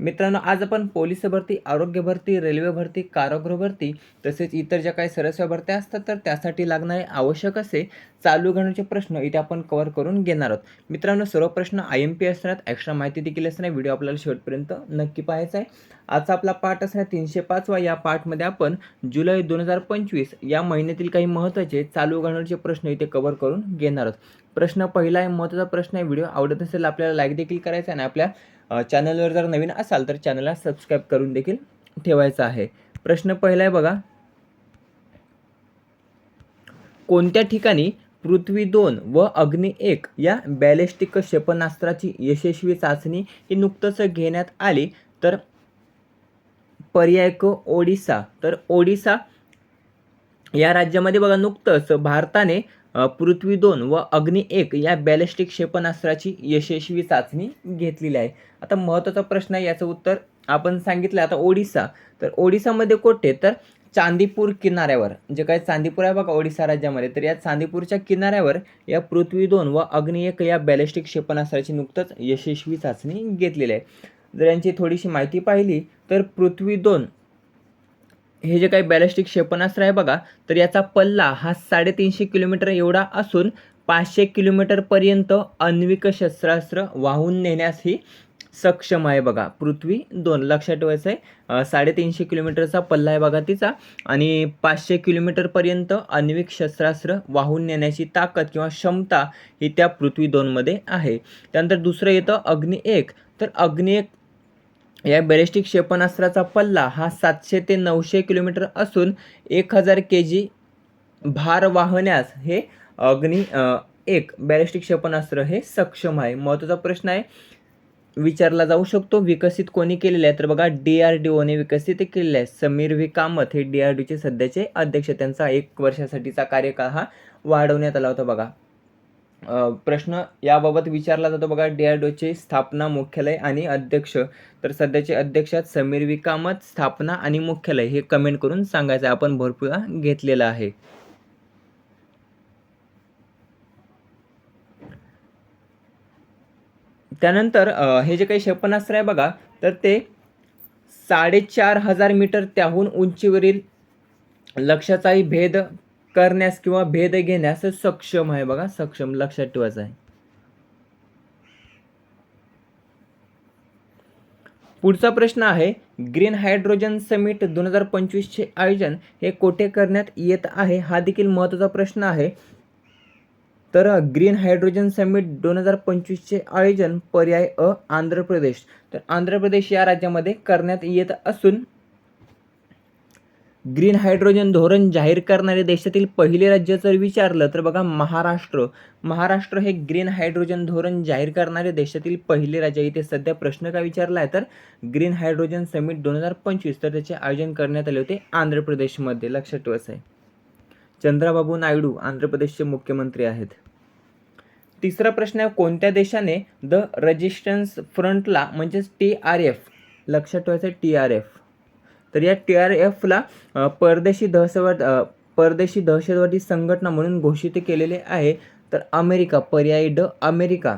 मित्रांनो आज आपण पोलीस भरती आरोग्य भरती रेल्वे भरती कारागृह भरती तसेच इतर ज्या काही सरस्या भरत्या असतात तर त्यासाठी लागणारे आवश्यक असे चालू घडण्याचे प्रश्न इथे आपण कव्हर करून घेणार आहोत. मित्रांनो सर्व प्रश्न आय एम पी असणार एक्स्ट्रा माहिती देखील असणार व्हिडिओ आपल्याला शेवटपर्यंत नक्की पाहायचा आहे. आजचा आपला पाठ असणार तीनशे पाचवा या पाठमध्ये आपण जुलै दोन हजार पंचवीस या महिन्यातील काही महत्त्वाचे चालू घडण्याचे प्रश्न इथे कव्हर करून घेणार आहोत. प्रश्न पहिला आहे महत्त्वाचा प्रश्न आहे व्हिडिओ आवडत असेल आपल्याला लाईक देखील करायचा आहे आणि आपल्या चॅनलवर जर नवीन असाल तर चॅनलला सबस्क्राईब करून देखील ठेवायचा आहे. प्रश्न पहिला आहे बघा. कोणत्या ठिकाणी पृथ्वी दोन व अग्नी एक या बॅलिस्टिक क्षेपणास्त्राची यशस्वी चाचणी ही नुकतंच घेण्यात आली? तर पर्याय क ओडिसा. तर ओडिसा या राज्यामध्ये बघा नुकतंच भारताने पृथ्वी दोन व अग्नी एक या बॅलिस्टिक क्षेपणास्त्राची यशस्वी चाचणी घेतलेली आहे. आता महत्त्वाचा प्रश्न आहे याचं उत्तर आपण सांगितलं आता ओडिसा तर ओडिसामध्ये कोठे? तर चांदीपूर किनाऱ्यावर जे काय चांदीपूर आहे बघा ओडिसा राज्यामध्ये तर या चांदीपूरच्या किनाऱ्यावर या पृथ्वी दोन व अग्नी एक या बॅलिस्टिक क्षेपणास्त्राची नुकतंच यशस्वी चाचणी घेतलेली आहे. जर यांची थोडीशी माहिती पाहिली तर पृथ्वी दोन हे जे काही बॅलिस्टिक क्षेपणास्त्र आहे बघा तर याचा पल्ला हा साडेतीनशे किलोमीटर एवढा असून पाचशे किलोमीटरपर्यंत अन्विक शस्त्रास्त्र वाहून नेण्यासही सक्षम आहे बघा. पृथ्वी दोन लक्षात ठेवायचं आहे. साडेतीनशे किलोमीटरचा पल्ला आहे बघा तिचा आणि पाचशे किलोमीटरपर्यंत आण्विक शस्त्रास्त्र वाहून नेण्याची ताकद किंवा क्षमता ही त्या पृथ्वी दोनमध्ये आहे. त्यानंतर दुसरं येतं अग्नी एक. तर अग्नी एक या बॅलिस्टिक क्षेपणास्त्राचा पल्ला हा सातशे ते नऊशे किलोमीटर असून एक हजार के जी भार वाहण्यास हे अग्नी एक बॅलिस्टिक क्षेपणास्त्र हे सक्षम आहे. महत्त्वाचा प्रश्न आहे विचारला जाऊ शकतो विकसित कोणी केलेले आहे? तर बघा डी आर डी ओने विकसित केलेले आहे. समीर व्ही. कामत हे डी आर डीचे सध्याचे अध्यक्ष त्यांचा एक वर्षासाठीचा कार्यकाळ हा वाढवण्यात आला होता बघा. प्रश्न याबाबत विचारला जातो बघा. डी स्थापना मुख्यालय आणि अध्यक्ष. तर सध्याचे अध्यक्ष समीर विकामत स्थापना आणि मुख्यालय हे कमेंट करून सांगायचं आहे. आपण भरपूर घेतलेलं आहे. त्यानंतर हे जे काही क्षेपणास्त्र आहे बघा तर ते साडेचार हजार मीटर त्याहून उंचीवरील लक्ष्याचाही भेद करण्यास किंवा भेद घेण्यास सक्षम आहे बघा सक्षम लक्षात ठेवायचं आहे. पुढचा प्रश्न आहे ग्रीन हायड्रोजन समिट दोन हजार पंचवीसचे आयोजन हे कोठे करण्यात येत आहे? हा देखील महत्त्वाचा प्रश्न आहे. तर ग्रीन हायड्रोजन समिट दोन हजार पंचवीसचे आयोजन पर्याय अ आंध्र प्रदेश. तर आंध्र प्रदेश या राज्यामध्ये करण्यात येत असून ग्रीन हायड्रोजन धोरण जाहीर करणारे देशातील पहिले राज्य जर विचारलं तर बघा महाराष्ट्र. महाराष्ट्र हे ग्रीन हायड्रोजन धोरण जाहीर करणारे देशातील पहिले राज्य आहे. इथे सध्या प्रश्न काय विचारला आहे तर ग्रीन हायड्रोजन समिट दोन हजार पंचवीस तर त्याचे आयोजन करण्यात आले होते आंध्र प्रदेशमध्ये. लक्षात ठेवायचं आहे चंद्राबाबू नायडू आंध्र प्रदेशचे मुख्यमंत्री आहेत. तिसरा प्रश्न आहे कोणत्या देशाने द रेजिस्टन्स फ्रंटला म्हणजेच टी आर एफ लक्षात ठेवायचं आहे टी आर एफ. तर या टी आर एफला परदेशी दहशतवाद परदेशी दहशतवादी संघटना म्हणून घोषित केलेले आहे. तर अमेरिका पर्यायी ड अमेरिका.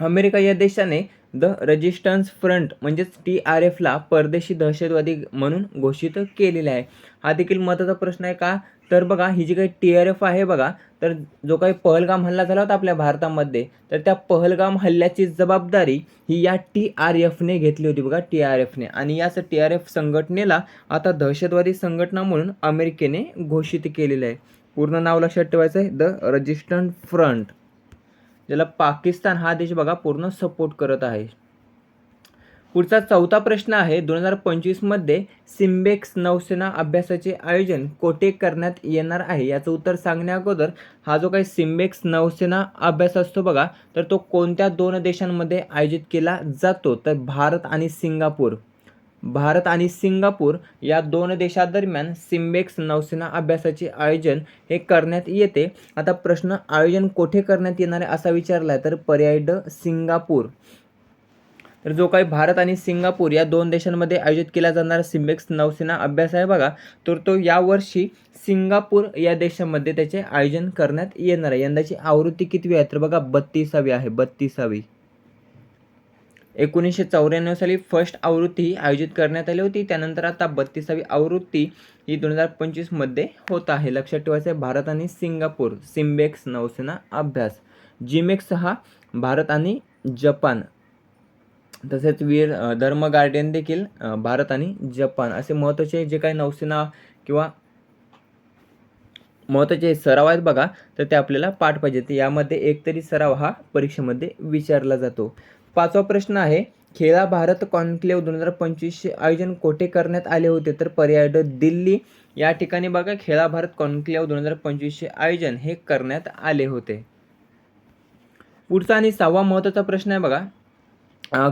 अमेरिका या देशाने द रेजिस्टन्स फ्रंट म्हणजेच टी आर एफला परदेशी दहशतवादी म्हणून घोषित केलेले आहे. हा देखील महत्त्वाचा प्रश्न आहे का? तर बघा ही जी काही टी आर एफ आहे बघा तर जो काही पहलगाम हल्ला झाला होता आपल्या भारतामध्ये तर त्या पहलगाम हल्ल्याची जबाबदारी ही या टी आर एफने घेतली होती बघा टी आर एफने आणि याच टी आर एफ संघटनेला आता दहशतवादी संघटना म्हणून अमेरिकेने घोषित केलेलं आहे. पूर्ण नाव लक्षात ठेवायचं आहे द रजिस्टंट फ्रंट. ज्याला पाकिस्तान हा देश बघा पूर्ण सपोर्ट करत आहे. पुढचा चौथा प्रश्न आहे दोन हजार पंचवीसमध्ये सिम्बेक्स नौसेना अभ्यासाचे आयोजन कोठे करण्यात येणार आहे? याचं उत्तर सांगण्या अगोदर हा जो काही सिम्बेक्स नौसेना अभ्यास असतो बघा तर तो कोणत्या दोन देशांमध्ये आयोजित केला जातो? तर भारत आणि सिंगापूर. भारत आणि सिंगापूर या दोन देशादरम्यान सिम्बेक्स नौसेना अभ्यासाचे आयोजन हे करण्यात येते. आता प्रश्न आयोजन कोठे करण्यात येणार आहे असा विचारला आहे तर पर्याय ड सिंगापूर. तर जो काही भारत आणि सिंगापूर या दोन देशांमध्ये आयोजित केला जाणारा सिम्बेक्स नौसेना अभ्यास आहे बघा तर तो यावर्षी सिंगापूर या देशामध्ये त्याचे आयोजन करण्यात येणार आहे. यंदाची आवृत्ती कितवी आहे? तर बघा बत्तीसावी आहे बत्तीसावी. एकोणीसशे चौऱ्याण्णव साली फर्स्ट आवृत्ती आयोजित करण्यात आली होती. त्यानंतर आता बत्तीसावी आवृत्ती ही दोन हजार पंचवीसमध्ये होत आहे. लक्षात ठेवायचं आहे भारत आणि सिंगापूर सिम्बेक्स नौसेना अभ्यास जिमेक्स हा भारत आणि जपान तसेच वीर धर्म गार्डियन देखील भारत आणि जपान. असे महत्त्वाचे जे काही नौसेना किंवा महत्त्वाचे सराव आहेत बघा तर ते आपल्याला पाठ पाहिजेत. यामध्ये एकतरी सराव हा परीक्षेमध्ये विचारला जातो. पाचवा प्रश्न आहे खेळा भारत कॉन्क्लेव दोन हजार पंचवीसचे आयोजन कोठे करण्यात आले होते? तर पर्याय ड दिल्ली. या ठिकाणी बघा खेळा भारत कॉन्क्लेव दोन हजार पंचवीसचे आयोजन हे करण्यात आले होते. पुढचा आणि सहावा महत्त्वाचा प्रश्न आहे बघा.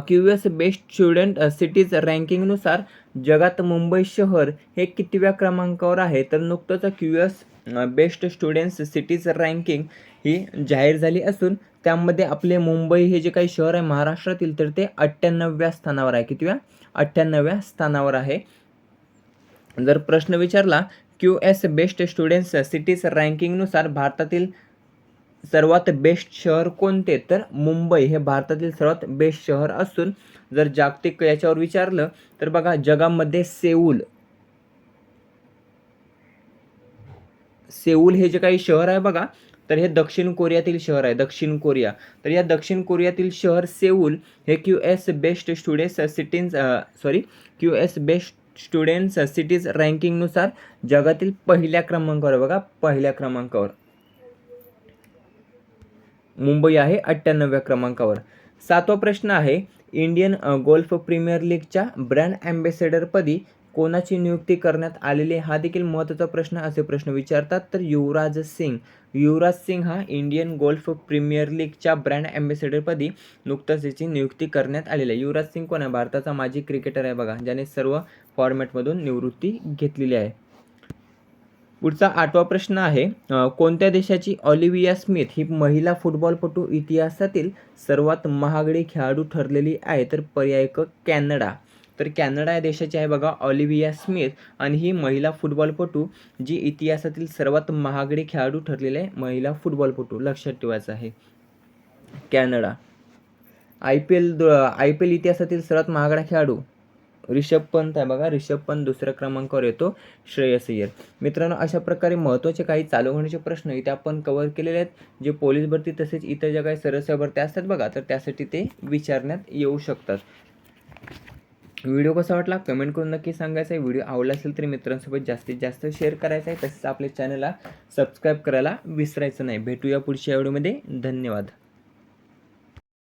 Q S best student cities रँकिंगनुसार जगात मुंबई शहर हे कितव्या क्रमांकावर आहे? तर नुकतंच Q S best students cities ranking ही जाहीर झाली असून त्यामध्ये आपले मुंबई हे जे काही शहर आहे महाराष्ट्रातील तर ते अठ्ठ्याण्णव्या स्थानावर आहे. कितव्या? अठ्ठ्याण्णव्या स्थानावर आहे. जर प्रश्न विचारला Q S best students cities रँकिंगनुसार भारतातील सर्वात बेस्ट शहर कोणते? तर मुंबई हे भारतातील सर्वात बेस्ट शहर असून जर जागतिक याच्यावर विचारलं तर बघा जगामध्ये सेऊल. सेऊल हे जे काही शहर आहे बघा तर हे दक्षिण कोरियातील शहर आहे दक्षिण कोरिया. तर या दक्षिण कोरियातील शहर सेऊल हे Q S best students cities sorry Q S best students cities रँकिंगनुसार जगातील पहिल्या क्रमांकावर बघा पहिल्या क्रमांकावर. मुंबई आहे अठ्ठ्याण्णव्या क्रमांकावर. सातवा प्रश्न आहे इंडियन गोल्फ प्रीमियर लीगच्या ब्रँड ॲम्बेसेडरपदी कोणाची नियुक्ती करण्यात आलेली आहे? हा देखील महत्त्वाचा प्रश्न असे प्रश्न विचारतात. तर युवराज सिंग युवराज सिंग हा इंडियन गोल्फ प्रीमियर लीगच्या ब्रँड ॲम्बेसेडरपदी नुकतंच याची नियुक्ती करण्यात आलेली आहे. युवराज सिंग कोण आहे? भारताचा माजी क्रिकेटर आहे बघा ज्याने सर्व फॉर्मॅटमधून निवृत्ती घेतलेली आहे. पुढचा आठवा प्रश्न आहे कोणत्या देशाची ऑलिव्हिया स्मिथ ही महिला फुटबॉलपटू इतिहासातील सर्वात महागडी खेळाडू ठरलेली आहे? तर पर्याय क कॅनडा. तर कॅनडा या देशाची आहे बघा ऑलिव्हिया स्मिथ. आणि ही महिला फुटबॉलपटू जी इतिहासातील सर्वात महागडी खेळाडू ठरलेले आहे महिला फुटबॉलपटू. लक्षात ठेवायचं आहे. Canada. I P L I P L इतिहासातील सर्वात महागडा खेळाडू. रिषभ पंत आहे बघा. रिषभ पंत दुसऱ्या क्रमांकावर येतो. श्रेयस अय्यर. मित्रांनो अशा प्रकारे महत्त्वाचे काही चालू होण्याचे प्रश्न इथे आपण कव्हर केलेले आहेत. जे पोलीस भरती तसेच इतर ज्या काही सरस्य भरत्या असतात बघा तर त्यासाठी ते विचारण्यात येऊ शकतात. व्हिडिओ कसा वाटला? कमेंट करून नक्की सांगायचं आहे. व्हिडिओ आवडला असेल तर मित्रांसोबत जास्तीत जास्त शेअर करायचा आहे. तसेच आपल्या चॅनलला सबस्क्राईब करायला विसरायचं नाही. भेटूया पुढच्या व्हिडिओमध्ये. धन्यवाद.